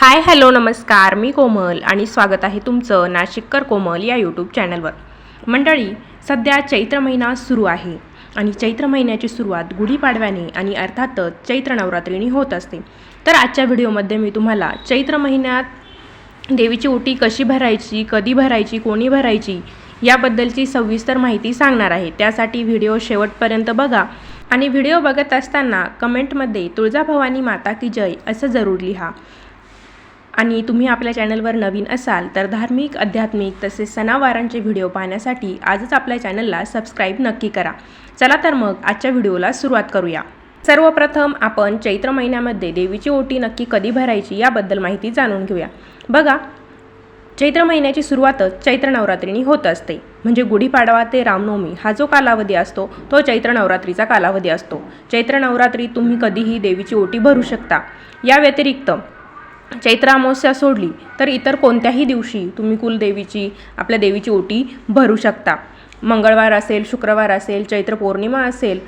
Hi hello नमस्कार. मी कोमल आणि स्वागत आहे तुमचं नाशिककर कोमल या यूट्यूब चॅनलवर. मंडळी सध्या चैत्र महिना सुरू आहे आणि चैत्र महिन्याची सुरुवात गुढीपाडव्याने आणि अर्थातच चैत्र नवरात्रीने होत असते. तर आजच्या व्हिडिओमध्ये मी तुम्हाला चैत्र महिन्यात देवीची ओटी कशी भरायची कधी भरायची कोणी भरायची याबद्दलची सविस्तर माहिती सांगणार आहे. त्यासाठी व्हिडिओ शेवटपर्यंत बघा आणि व्हिडिओ बघत असताना कमेंटमध्ये तुळजाभवानी माता की जय असं जरूर लिहा. आणि तुम्ही आपल्या चॅनलवर नवीन असाल तर धार्मिक आध्यात्मिक तसेच सणावारांचे व्हिडिओ पाहण्यासाठी आजच आपल्या चॅनलला सबस्क्राईब नक्की करा. चला तर मग आजच्या व्हिडिओला सुरुवात करूया. सर्वप्रथम आपण चैत्र महिन्यामध्ये देवीची ओटी नक्की कधी भरायची याबद्दल माहिती जाणून घेऊया. बघा चैत्र महिन्याची सुरुवातच चैत्र नवरात्रीने होत असते. म्हणजे गुढीपाडवा ते रामनवमी हा जो कालावधी असतो तो चैत्र नवरात्रीचा कालावधी असतो. चैत्र नवरात्री तुम्ही कधीही देवीची ओटी भरू शकता. या व्यतिरिक्त चैत्र अमावस्या सोडली तर इतर कोणत्याही दिवशी तुम्ही कुलदेवीची आपल्या देवीची ओटी भरू शकता. मंगळवार असेल शुक्रवार असेल चैत्र पौर्णिमा असेल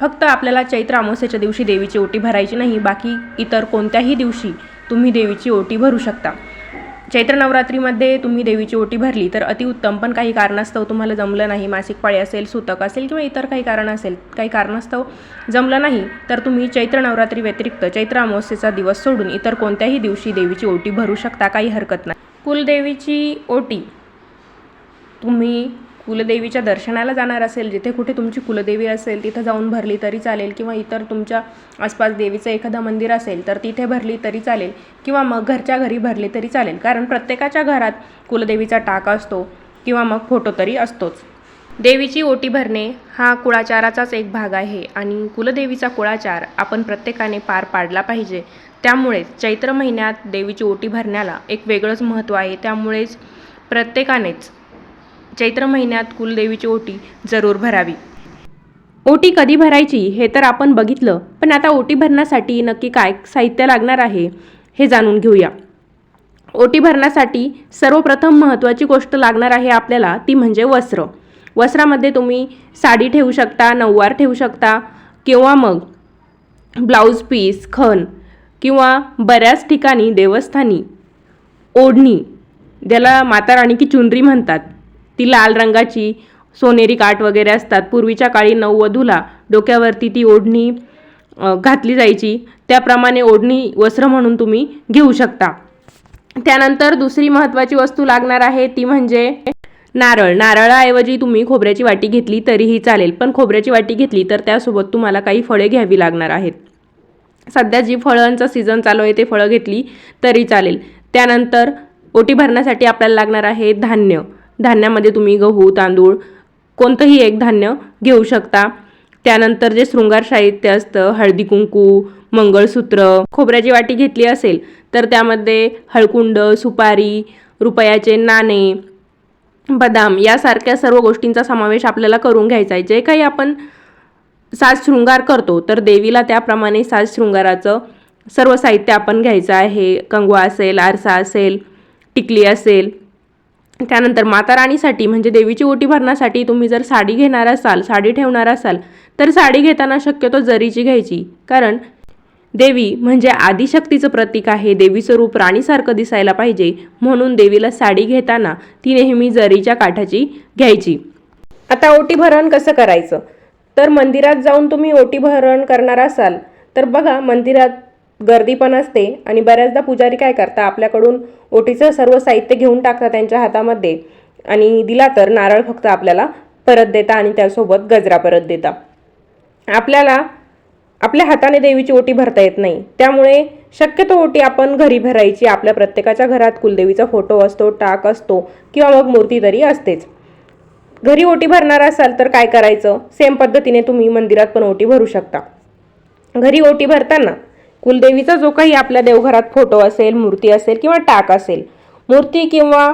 फक्त आपल्याला चैत्र अमावस्येच्या दिवशी देवीची ओटी भरायची नाही बाकी इतर कोणत्याही दिवशी तुम्ही देवीची ओटी भरू शकता. चैत्र नवरात्रीमध्ये तुम्ही देवीची ओटी भरली तर अतिउत्तम. पण काही कारणास्तव तुम्हाला जमलं नाही मासिक पाळी असेल सुतक असेल किंवा इतर काही कारण असेल काही कारणास्तव जमलं नाही तर तुम्ही चैत्र नवरात्री व्यतिरिक्त चैत्र अमावस्येचा दिवस सोडून इतर कोणत्याही दिवशी देवीची ओटी भरू शकता काही हरकत नाही. कुलदेवीची ओटी तुम्ही कुलदेवीच्या दर्शनाला जाणार असेल जिथे कुठे तुमची कुलदेवी असेल तिथं जाऊन भरली तरी चालेल किंवा इतर तुमच्या आसपास देवीचं एखादं मंदिर असेल तर तिथे भरली तरी चालेल किंवा मग घरच्या घरी भरली तरी चालेल. कारण प्रत्येकाच्या घरात कुलदेवीचा टाक असतो किंवा मग फोटो तरी असतोच. देवीची ओटी भरणे हा कुळाचाराचाच एक भाग आहे आणि कुलदेवीचा कुळाचार आपण प्रत्येकाने पार पाडला पाहिजे. त्यामुळेच चैत्र महिन्यात देवीची ओटी भरण्याला एक वेगळंच महत्त्व आहे. त्यामुळेच प्रत्येकानेच चैत्र महिन्यात कुलदेवीची ओटी जरूर भरावी. ओटी कधी भरायची हे तर आपण बघितलं पण आता ओटी भरण्यासाठी नक्की काय साहित्य लागणार आहे हे जाणून घेऊया. ओटी भरण्यासाठी सर्वप्रथम महत्त्वाची गोष्ट लागणार आहे आपल्याला ती म्हणजे वस्त्र. वस्त्रामध्ये तुम्ही साडी ठेवू शकता नऊवार ठेवू शकता किंवा मग ब्लाऊज पीस खण किंवा बऱ्याच ठिकाणी देवस्थानी ओढणी ज्याला माता राणी की चुनरी म्हणतात. ती लाल रंगाची सोनेरी काठ वगैरे असतात. पूर्वीच्या काळी नववधूला डोक्यावरती ती ओढणी घातली जायची. त्याप्रमाणे ओढणी वस्त्र म्हणून तुम्ही घेऊ शकता. त्यानंतर दुसरी महत्त्वाची वस्तू लागणार आहे ती म्हणजे नारळ. नारळाऐवजी तुम्ही खोबऱ्याची वाटी घेतली तरीही चालेल. पण खोबऱ्याची वाटी घेतली तर त्यासोबत तुम्हाला काही फळे घ्यावी लागणार आहेत. सध्या जी फळांचं सीझन चालू आहे ते फळं घेतली तरी चालेल. त्यानंतर ओटी भरण्यासाठी आपल्याला लागणार आहे धान्य. धान्यामध्ये तुम्ही गहू तांदूळ कोणतंही एक धान्य घेऊ शकता. त्यानंतर जे शृंगार साहित्य असतं हळदी कुंकू मंगळसूत्र खोबऱ्याची वाटी घेतली असेल तर त्यामध्ये हळकुंड सुपारी रुपयाचे नाणे बदाम यासारख्या सर्व गोष्टींचा समावेश आपल्याला करून घ्यायचा आहे. जे काही आपण साज शृंगार करतो तर देवीला त्याप्रमाणे साज शृंगाराचं सर्व साहित्य आपण घ्यायचं आहे. कंगवा असेल आरसा असेल टिकली असेल त्यानंतर माता राणीसाठी म्हणजे देवीची ओटी भरण्यासाठी तुम्ही जर साडी घेणार असाल साडी ठेवणार असाल तर साडी घेताना शक्यतो जरीची घ्यायची. कारण देवी म्हणजे आदिशक्तीचं प्रतीक आहे. देवीचं रूप राणीसारखं दिसायला पाहिजे. म्हणून देवीला साडी घेताना ती नेहमी जरीच्या काठाची घ्यायची. आता ओटी भरण कसं करायचं? तर मंदिरात जाऊन तुम्ही ओटी भरण करणार असाल तर बघा मंदिरात गर्दी पण असते आणि बऱ्याचदा पुजारी काय करता आपल्याकडून ओटीचं सर्व साहित्य घेऊन टाकतात त्यांच्या हातामध्ये आणि दिला तर नारळ फक्त आपल्याला परत देता आणि त्यासोबत गजरा परत देता आपल्याला आपल्या हाताने देवीची ओटी भरता येत नाही. त्यामुळे शक्यतो ओटी आपण घरी भरायची. आपल्या प्रत्येकाच्या घरात कुलदेवीचा फोटो असतो टाक असतो किंवा मग मूर्ती तरी असतेच. घरी ओटी भरणार असाल तर काय करायचं? सेम पद्धतीने तुम्ही मंदिरात पण ओटी भरू शकता. घरी ओटी भरताना कुलदेवीचा जो काही आपल्या देवघरात फोटो असेल मूर्ती असेल किंवा टाक असेल मूर्ती किंवा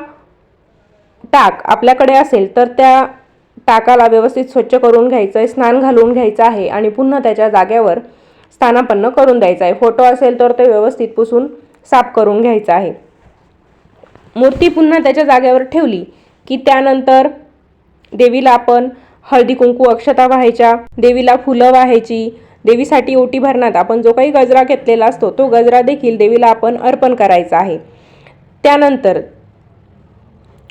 टाक आपल्याकडे असेल तर त्या टाकाला व्यवस्थित स्वच्छ करून घ्यायचं आहे स्नान घालून घ्यायचं आहे आणि पुन्हा त्याच्या जाग्यावर स्थानापन्न करून द्यायचं आहे फोटो असेल तर ते व्यवस्थित पुसून साफ करून घ्यायचं आहे. मूर्ती पुन्हा त्याच्या जागेवर ठेवली की त्यानंतर देवीला आपण हळदी कुंकू अक्षता व्हायच्या देवीला फुलं वाहायची देवीसाठी ओटी भरण्यात आपण जो काही गजरा घेतलेला असतो तो गजरा देखील देवीला आपण अर्पण करायचा आहे. त्यानंतर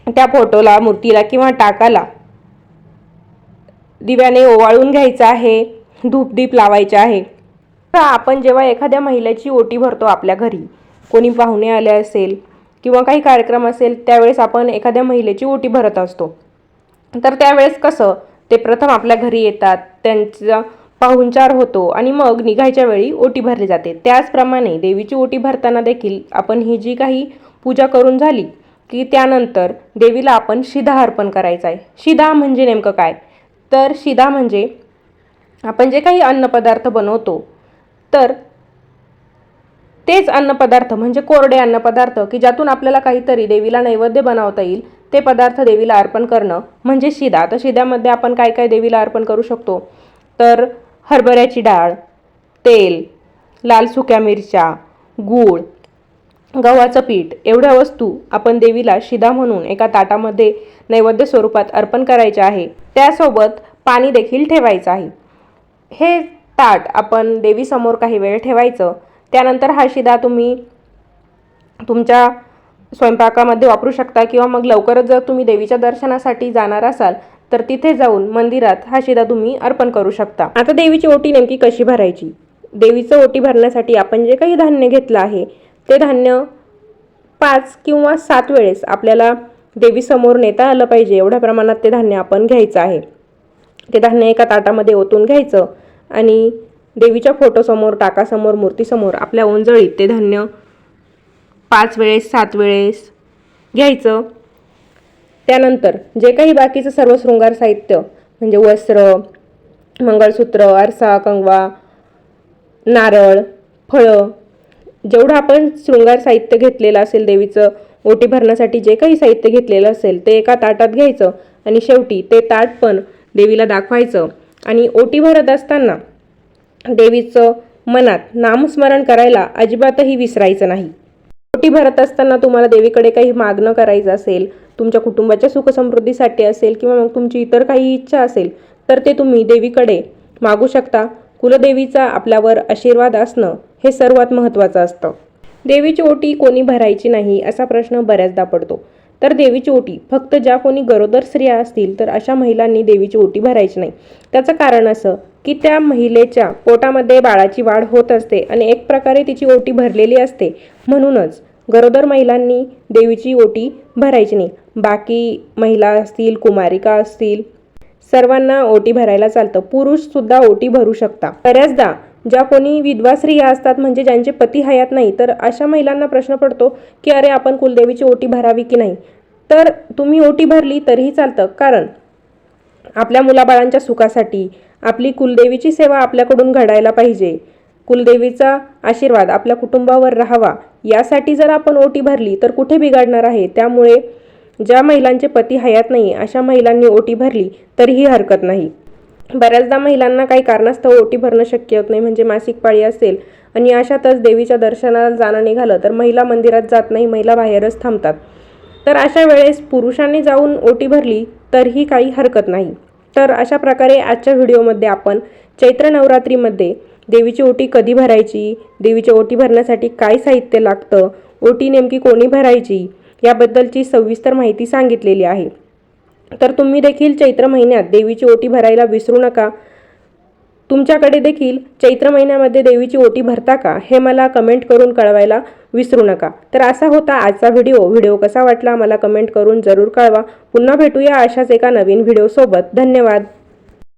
त्या फोटोला मूर्तीला किंवा टाकाला दिव्याने ओवाळून घ्यायचं आहे धूपदीप लावायचे आहे. तर आपण जेव्हा एखाद्या महिलेची ओटी भरतो आपल्या घरी कोणी पाहुणे आले असेल किंवा काही कार्यक्रम असेल त्यावेळेस आपण एखाद्या महिलेची ओटी भरत असतो. तर त्यावेळेस कसं ते प्रथम आपल्या घरी येतात त्यांचं पाहुणचार होतो आणि मग निघायच्या वेळी ओटी भरली जाते. त्याचप्रमाणे देवीची ओटी भरताना देखील आपण ही जी काही पूजा करून झाली की त्यानंतर देवीला आपण शिधा अर्पण करायचा आहे. शिधा म्हणजे नेमकं काय? तर शिधा म्हणजे आपण जे काही अन्नपदार्थ बनवतो तर तेच अन्नपदार्थ म्हणजे कोरडे अन्नपदार्थ की ज्यातून आपल्याला काहीतरी देवीला नैवेद्य बनवता येईल ते पदार्थ देवीला अर्पण करणं म्हणजे शिदा तर शिद्यामध्ये आपण काय काय देवीला अर्पण करू शकतो? तर हरभऱ्याची डाळ तेल लाल सुक्या मिरच्या गूळ गव्हाचं पीठ एवढ्या वस्तू आपण देवीला शिदा म्हणून एका ताटामध्ये नैवेद्य स्वरूपात अर्पण करायचे आहे. त्यासोबत पाणी देखील ठेवायचं आहे. हे ताट आपण देवीसमोर काही वेळ ठेवायचं. त्यानंतर हा शिदा तुम्ही तुमच्या स्वयंपाकामध्ये वापरू शकता किंवा मग लवकरच जर तुम्ही देवीच्या दर्शनासाठी जाणार असाल तर तिथे जाऊन मंदिरात हा शिदा तुम्ही अर्पण करू शकता. आता देवीची ओटी नेमकी कशी भरायची? देवीचं ओटी भरण्यासाठी आपण जे काही धान्य घेतलं आहे ते धान्य पाच किंवा सात वेळेस आपल्याला देवीसमोर नेता आलं पाहिजे एवढ्या प्रमाणात ते धान्य आपण घ्यायचं आहे. ते धान्य एका ताटामध्ये ओतून घ्यायचं आणि देवीच्या फोटोसमोर टाकासमोर मूर्तीसमोर आपल्या ओंजळीत ते धान्य पाच वेळेस सात वेळेस घ्यायचं. त्यानंतर जे काही बाकीचं सर्व शृंगार साहित्य म्हणजे वस्त्र मंगळसूत्र आरसा कंगवा नारळ फळं जेवढं आपण शृंगार साहित्य घेतलेलं असेल देवीचं ओटी भरण्यासाठी जे काही साहित्य घेतलेलं असेल ते एका ताटात घ्यायचं आणि शेवटी ते ताट पण देवीला दाखवायचं आणि ओटी भरत असताना देवीचं मनात नामस्मरण करायला अजिबातही विसरायचं नाही. ओटी भरत असताना तुम्हाला देवीकडे काही मागणं करायचं असेल तुमच्या कुटुंबाच्या सुखसमृद्धीसाठी असेल किंवा मग तुमची इतर काही इच्छा असेल तर ते तुम्ही देवीकडे मागू शकता. कुलदेवीचा आपल्यावर आशीर्वाद असणं हे सर्वात महत्त्वाचं असतं. देवीची ओटी कोणी भरायची नाही असा प्रश्न बऱ्याचदा पडतो. तर देवीची ओटी फक्त ज्या कोणी गरोदर स्त्रिया असतील तर अशा महिलांनी देवीची ओटी भरायची नाही. त्याचं कारण असं की त्या महिलेच्या पोटामध्ये बाळाची वाढ होत असते आणि एक प्रकारे तिची ओटी भरलेली असते. म्हणूनच गरोदर महिलांनी देवीची ओटी भरायची नाही. बाकी महिला असतील कुमारिका असतील सर्वांना ओटी भरायला चालतं. पुरुषसुद्धा ओटी भरू शकता. बऱ्याचदा ज्या कोणी विधवा स्त्रिया असतात म्हणजे ज्यांचे पती हयात नाही तर अशा महिलांना प्रश्न पडतो की अरे आपण कुलदेवीची ओटी भरावी की नाही? तर तुम्ही ओटी भरली तरीही चालतं. कारण आपल्या मुलाबाळांच्या सुखासाठी आपली कुलदेवीची सेवा आपल्याकडून घडायला पाहिजे. कुलदेवीचा आशीर्वाद आपल्या कुटुंबावर राहावा. यासाठी जर आपण ओटी भरली तर कुठे बिघडणार आहे? त्यामुळे ज्या महिलांचे पती हयात नाही अशा महिलांनी ओटी भरली तरीही हरकत नाही. बऱ्याचदा महिलांना काही कारणास्तव ओटी भरणं शक्य होत नाही म्हणजे मासिक पाळी असेल आणि अशातच देवीच्या दर्शनाला जाणं निघालं तर महिला मंदिरात जात नाही महिला बाहेरच थांबतात. तर अशा वेळेस पुरुषांनी जाऊन ओटी भरली तरीही काही हरकत नाही. तर अशा प्रकारे आजच्या व्हिडिओमध्ये आपण चैत्र नवरात्रीमध्ये देवीची ओटी कधी भरायची? देवीची ओटी भरण्यासाठी काय साहित्य लागतं? ओटी नेमकी कोणी भरायची? याबद्दलची सविस्तर माहिती सांगितलेली आहे. तर तुम्ही देखील चैत्र महिन्यात देवीची ओटी भरायला विसरू नका. तुमच्याकडे देखील चैत्र महिन्यामध्ये देवीची ओटी भरता का? हे मला कमेंट करून कळवायला विसरू नका. तर असा होता आजचा व्हिडिओ. व्हिडिओ कसा वाटला? मला कमेंट करून जरूर कळवा. पुन्हा भेटूया अशाच एका नवीन व्हिडिओसोबत धन्यवाद.